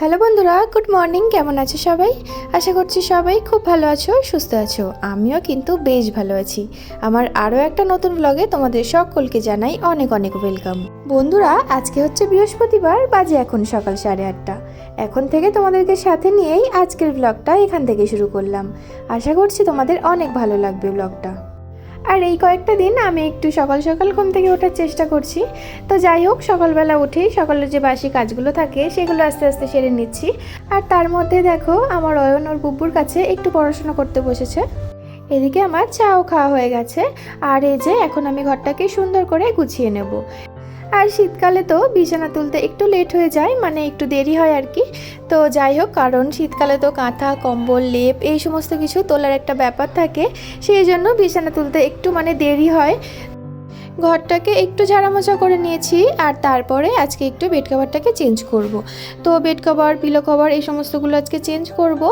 Hello বন্ধুরা, good morning, কেমন আছো সবাই? আশা করছি সবাই খুব ভালো আছো, সুস্থ আছো। আমিও কিন্তু বেশ ভালো আছি। আমার আরও একটা নতুন ব্লগে তোমাদের সকলকে জানাই অনেক অনেক ওয়েলকাম বন্ধুরা, আজকে হচ্ছে বৃহস্পতিবার, বাজে এখন সকাল সাড়ে আটটা। এখন থেকে তোমাদেরকে সাথে নিয়েই আজকের ব্লগটা এখান থেকে শুরু করলাম। আশা করছি তোমাদের অনেক ভালো লাগবে ব্লগটা আর এই কয়েকটা দিন আমি একটু সকাল সকাল ঘুম থেকে ওঠার চেষ্টা করছি। তো যাই হোক, সকালবেলা উঠেই সকালের যে বাসি কাজগুলো থাকে, সেগুলো আস্তে আস্তে সেরে নিচ্ছি। আর তার মধ্যে দেখো, আমার অয়ন ওর বুব্বুর কাছে একটু পড়াশোনা করতে বসেছে। এদিকে আমার চাও খাওয়া হয়ে গেছে। আর এই যে, এখন আমি ঘরটাকে সুন্দর করে গুছিয়ে নেব। আর শীতকালে তো বিছানা তুলতে একটু লেট হয়ে যায় মানে একটু দেরি হয় আর কি। তো যাই হোক, কারণ শীতকালে তো কাঁথা, কম্বল, লেপ এই সমস্ত কিছু তোলার একটা ব্যাপার থাকে, সেই জন্য বিছানা তুলতে একটু মানে দেরি হয়। ঘরটাকে একটু ঝাড়ামোছা করে নিয়েছি, আর তারপরে আজকে একটু বেড কভারটাকে চেঞ্জ করব। তো বেড কভার পিলো কভার এই সমস্তগুলো আজকে চেঞ্জ করব।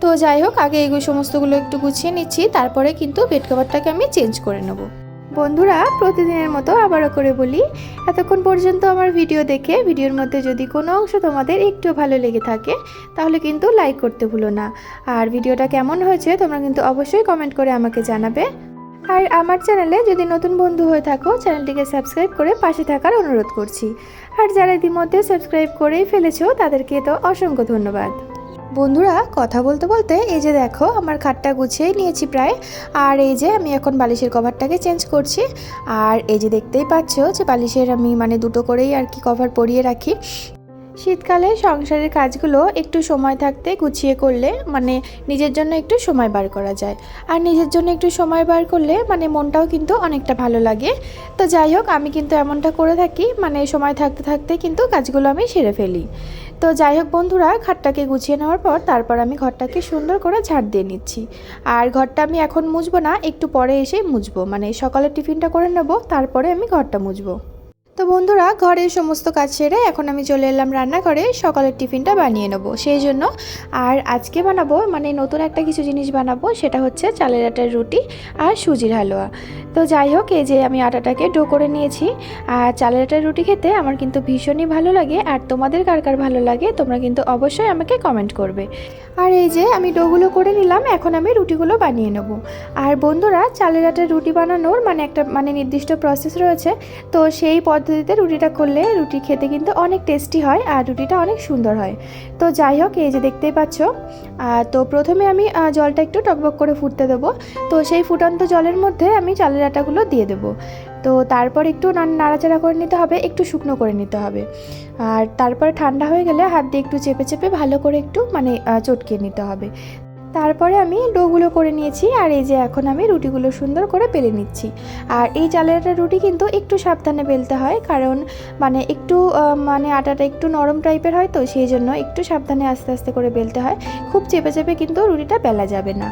তো যাই হোক, আগে এগুলো সমস্তগুলো একটু গুছিয়ে নিচ্ছি, তারপরে কিন্তু বেড কভারটাকে আমি চেঞ্জ করে নেব। বন্ধুরা, প্রতিদিনের মতো আবারও করে বলি, এতক্ষণ পর্যন্ত আমার ভিডিও দেখে, ভিডিওর মধ্যে যদি কোনো অংশ তোমাদের একটু ভালো লেগে থাকে, তাহলে কিন্তু লাইক করতে ভুলো না। আর ভিডিওটা কেমন হয়েছে, তোমরা কিন্তু অবশ্যই কমেন্ট করে আমাকে জানাবে। আর আমার চ্যানেলে যদি নতুন বন্ধু হয়ে থাকো, চ্যানেলটিকে সাবস্ক্রাইব করে পাশে থাকার অনুরোধ করছি। আর যারা ইতিমধ্যে সাবস্ক্রাইব করেই ফেলেছো, তাদেরকে তো অসংখ্য ধন্যবাদ। বন্ধুরা, কথা বলতে বলতে এই যে দেখো, আমার খাটটা গুছিয়ে নিয়েছি প্রায়। আর এই যে আমি এখন বালিশের কভারটাকে চেঞ্জ করছি। আর এই যে দেখতেই পাচ্ছ যে বালিশের আমি মানে দুটো করেই আর কি কভার পরিয়ে রাখি। শীতকালে সংসারের কাজগুলো একটু সময় থাকতে গুছিয়ে করলে মানে নিজের জন্য একটু সময় বার করা যায়। আর নিজের জন্য একটু সময় বার করলে মানে মনটাও কিন্তু অনেকটা ভালো লাগে। তো যাই হোক, আমি কিন্তু এমনটা করে থাকি মানে সময় থাকতে থাকতে কিন্তু কাজগুলো আমি সেরে ফেলি। তো যাই হোক বন্ধুরা খাটটাকে গুছিয়ে নেওয়ার পর তারপর আমি ঘরটাকে সুন্দর করে ঝাড় দিয়ে নিচ্ছি। আর ঘরটা আমি এখন মুছবো না, একটু পরে এসেই মুছবো। মানে সকালে টিফিনটা করে নেব, তারপরে আমি ঘরটা মুছবো। তো বন্ধুরা, ঘরের সমস্ত কাজ সেরে এখন আমি চলে এলাম রান্নাঘরে, সকালের টিফিনটা বানিয়ে নেব। সেই জন্য আর আজকে বানাবো মানে নতুন একটা কিছু জিনিস বানাবো, সেটা হচ্ছে চালের আটার রুটি আর সুজির হালুয়া। তো যাই হোক, এই যে আমি আটাটাকে ডো করে নিয়েছি। আর চালের আটার রুটি খেতে আমার কিন্তু ভীষণই ভালো লাগে, আর তোমাদের কার কার ভালো লাগে, তোমরা কিন্তু অবশ্যই আমাকে কমেন্ট করবে। আর এই যে আমি ডোগুলো করে নিলাম, এখন আমি রুটিগুলো বানিয়ে নেব। আর বন্ধুরা, চালের আটার রুটি বানানোর মানে একটা মানে নির্দিষ্ট প্রসেস রয়েছে, তো সেই পদ্ধতিতে রুটিটা করলে রুটি খেতে কিন্তু অনেক টেস্টি হয় আর রুটিটা অনেক সুন্দর হয়। তো যাই হোক এই যে দেখতেই পাচ্ছ। তো প্রথমে আমি জলটা একটু টকবক করে ফুটতে দেবো। তো সেই ফুটন্ত জলের মধ্যে আমি চালের আটাগুলো দিয়ে দেবো। তো তারপর একটু নাড়াচাড়া করে নিতে হবে একটু শুকনো করে নিতে হবে। আর তারপর ঠান্ডা হয়ে গেলে হাত দিয়ে একটু চেপে চেপে ভালো করে একটু মানে আহ, চটকিয়ে নিতে হবে। তারপরে আমি ডোগুলো করে নিয়েছি আর এই যে এখন আমি রুটিগুলো সুন্দর করে বেলে নিচ্ছি। আর এই চালের রুটি কিন্তু একটু সাবধানে বেলতে হয়, কারণ মানে একটু মানে আটাটা একটু নরম টাইপের হয় তো, সেই জন্য একটু সাবধানে আস্তে আস্তে করে বেলতে হয়। খুব চেপে চেপে কিন্তু রুটিটা বেলা যাবে না।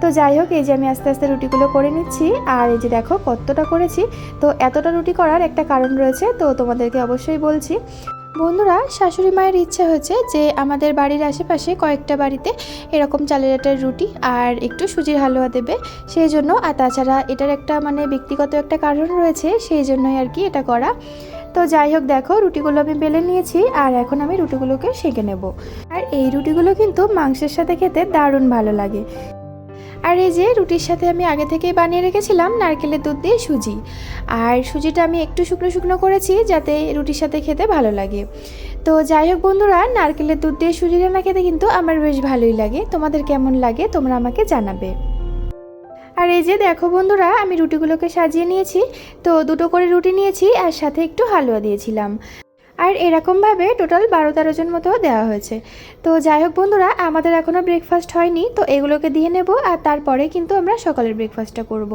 তো যাই হোক, এই যে আমি আস্তে আস্তে রুটিগুলো করে নিচ্ছি, আর এই যে দেখো কতটা করেছি। তো এতটা রুটি করার একটা কারণ রয়েছে, তো তোমাদেরকে অবশ্যই বলছি। বন্ধুরা, শাশুড়ি মায়ের ইচ্ছা হয়েছে যে আমাদের বাড়ির আশেপাশে কয়েকটা বাড়িতে এরকম চালের আটার রুটি আর একটু সুজির হালুয়া দেবে। সেই জন্য, আর তাছাড়া এটার একটা মানে ব্যক্তিগত একটা কারণ রয়েছে, সেই জন্যই আর কি এটা করা। তো যাই হোক, দেখো, রুটিগুলো আমি বেলে নিয়েছি আর এখন আমি রুটিগুলোকে সেঁকে নেব। আর এই রুটিগুলো কিন্তু মাংসের সাথে খেতে দারুণ ভালো লাগে। আর এই যে রুটির সাথে আমি আগে থেকেই বানিয়ে রেখেছিলাম নারকেলের দুধ দিয়ে সুজি। আর সুজিটা আমি একটু শুকনো শুকনো করেছি যাতে রুটির সাথে খেতে ভালো লাগে। তো যাই হোক বন্ধুরা, নারকেলের দুধ দিয়ে সুজি রান্না খেতে কিন্তু আমার বেশ ভালোই লাগে। তোমাদের কেমন লাগে তোমরা আমাকে জানাবে। আর এই যে দেখো বন্ধুরা, আমি রুটিগুলোকে সাজিয়ে নিয়েছি। তো দুটো করে রুটি নিয়েছি, আর সাথে একটু হালুয়া দিয়েছিলাম। আর এরকমভাবে টোটাল বারো তেরো জন মতো দেওয়া হয়েছে তো যাই হোক বন্ধুরা, আমাদের এখনও ব্রেকফাস্ট হয়নি, তো এগুলোকে দিয়ে নেব আর তারপরে কিন্তু আমরা সকালের ব্রেকফাস্টটা করব।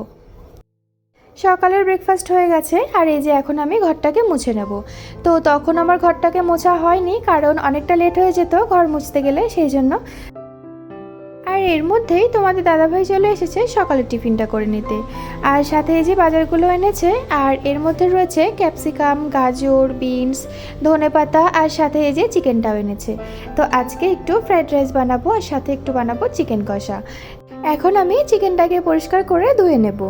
সকালের ব্রেকফাস্ট হয়ে গেছে আর এই যে এখন আমি ঘরটাকে মুছে নেব তো তখন আমার ঘরটাকে মোছা হয়নি, কারণ অনেকটা লেট হয়ে যেত ঘর মুছতে গেলে, সেই জন্য এর মধ্যেই তোমাদের দাদাভাই চলে এসেছে সকালের টিফিনটা করে নিতে। আর সাথে এই যে বাজারগুলো এনেছে, আর এর মধ্যে রয়েছে ক্যাপসিকাম, গাজর, বিনস, ধনে পাতা, আর সাথে এই যে চিকেনটাও এনেছে। তো আজকে একটু ফ্রাইড রাইস বানাবো, আর সাথে একটু বানাবো চিকেন কষা। এখন আমি চিকেনটাকে পরিষ্কার করে ধুয়ে নেব।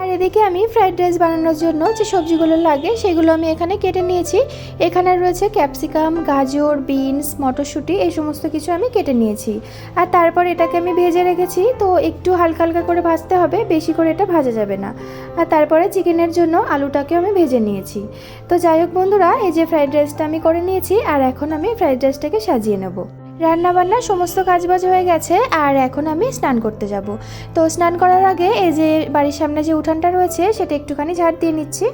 আর এদিকে আমি ফ্রাইড রাইস বানানোর জন্য যে সবজিগুলো লাগে সেগুলো আমি এখানে কেটে নিয়েছি। এখানে রয়েছে ক্যাপসিকাম, গাজর, বিনস, মটরশুঁটি, এই সমস্ত কিছু আমি কেটে নিয়েছি। আর তারপর এটাকে আমি ভেজে রেখেছি, তো একটু হালকা হালকা করে ভাজতে হবে, বেশি করে এটা ভাজা যাবে না। আর তারপরে চিকেনের জন্য আলুটাকেও আমি ভেজে নিয়েছি। তো যাই হোক বন্ধুরা, এই যে ফ্রাইড রাইসটা আমি করে নিয়েছি, আর এখন আমি ফ্রাইড রাইসটাকে সাজিয়ে নেব। রান্না বান্না সমস্ত কাজবাজ হয়ে গেছে আর এখন আমি স্নান করতে যাব। তো স্নান করার আগে এই যে বাড়ির সামনে যে উঠানটা রয়েছে সেটা একটুখানি ঝাড় দিয়ে নিচ্ছি।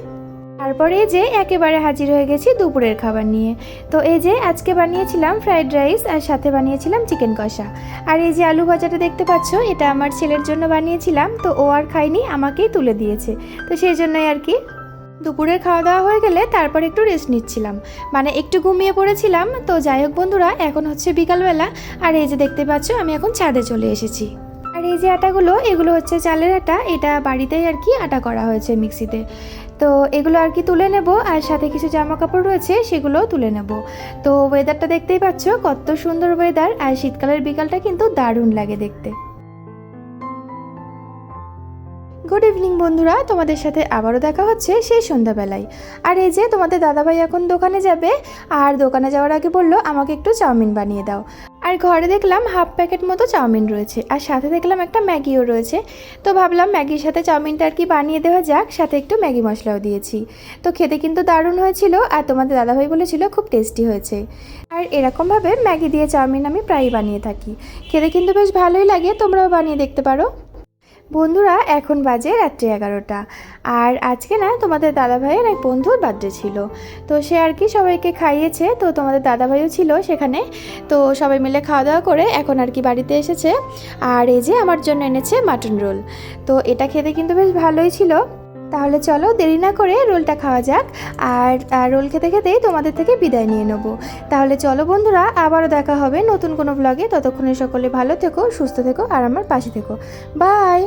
তারপরে যে একেবারে হাজির হয়ে গেছি দুপুরের খাবার নিয়ে। তো এই যে আজকে বানিয়েছিলাম ফ্রাইড রাইস আর সাথে বানিয়েছিলাম চিকেন কষা। আর এই যে আলু ভাজাটা দেখতে পাচ্ছ, এটা আমার ছেলের জন্য বানিয়েছিলাম, তো ও আর খায়নি, আমাকেই তুলে দিয়েছে। তো সেই জন্যই আর কি দুপুরের খাওয়া দাওয়া হয়ে গেলে তারপর একটু রেস্ট নিচ্ছিলাম। মানে একটু ঘুমিয়ে পড়েছিলাম, তো যাই হোক বন্ধুরা, এখন হচ্ছে বিকালবেলা। আর এই যে দেখতে পাচ্ছ, আমি এখন ছাদে চলে এসেছি। আর এই যে আটাগুলো, এগুলো হচ্ছে চালের আটা। এটা বাড়িতেই আর কি আটা করা হয়েছে মিক্সিতে। তো এগুলো আর কি তুলে নেব, আর সাথে কিছু জামা কাপড় রয়েছে, সেগুলোও তুলে নেব। তো ওয়েদারটা দেখতেই পাচ্ছ, কত সুন্দর ওয়েদার আর শীতকালের বিকালটা কিন্তু দারুণ লাগে দেখতে। গুড ইভিনিং বন্ধুরা। তোমাদের সাথে আবারও দেখা হচ্ছে সেই সন্ধ্যাবেলায়। আর এই যে তোমাদের দাদাভাই এখন দোকানে যাবে, আর দোকানে যাওয়ার আগে বলল, আমাকে একটু চাউমিন বানিয়ে দাও। আর ঘরে দেখলাম হাফ প্যাকেট মতো চাউমিন রয়েছে, আর সাথে দেখলাম একটা ম্যাগিও রয়েছে। তো ভাবলাম ম্যাগির সাথে চাউমিনটা আর কি বানিয়ে দেওয়া যাক, সাথে একটু ম্যাগি মশলাও দিয়েছি। তো খেতে কিন্তু দারুণ হয়েছিল, আর তোমাদের দাদাভাই বলেছিল খুব টেস্টি হয়েছে। আর এরকমভাবে ম্যাগি দিয়ে চাউমিন আমি প্রায়ই বানিয়ে থাকি। খেতে কিন্তু বেশ ভালোই লাগে, তোমরাও বানিয়ে দেখতে পারো। বন্ধুরা, এখন বাজে রাত্রি এগারোটা। আর আজকে না, তোমাদের দাদাভাইয়ের এক বন্ধুর বার্থডে ছিল। তো সে আর কি সবাইকে খাইয়েছে। তো তোমাদের দাদাভাইও ছিল সেখানে। তো সবাই মিলে খাওয়া দাওয়া করে এখন আর কি বাড়িতে এসেছে। আর এই যে আমার জন্য এনেছে মাটন রোল তো এটা খেতে কিন্তু বেশ ভালোই ছিল। তাহলে চলো দেরি না করে রোলটা খাওয়া যাক। আর রোল খেতে খেতেই তোমাদের থেকে বিদায় নিয়ে নেব। তাহলে চলো বন্ধুরা, আবারও দেখা হবে নতুন কোনো ব্লগে ততক্ষণে সকলে ভালো থেকো, সুস্থ থেকো, আর আমার পাশে থেকো। বাই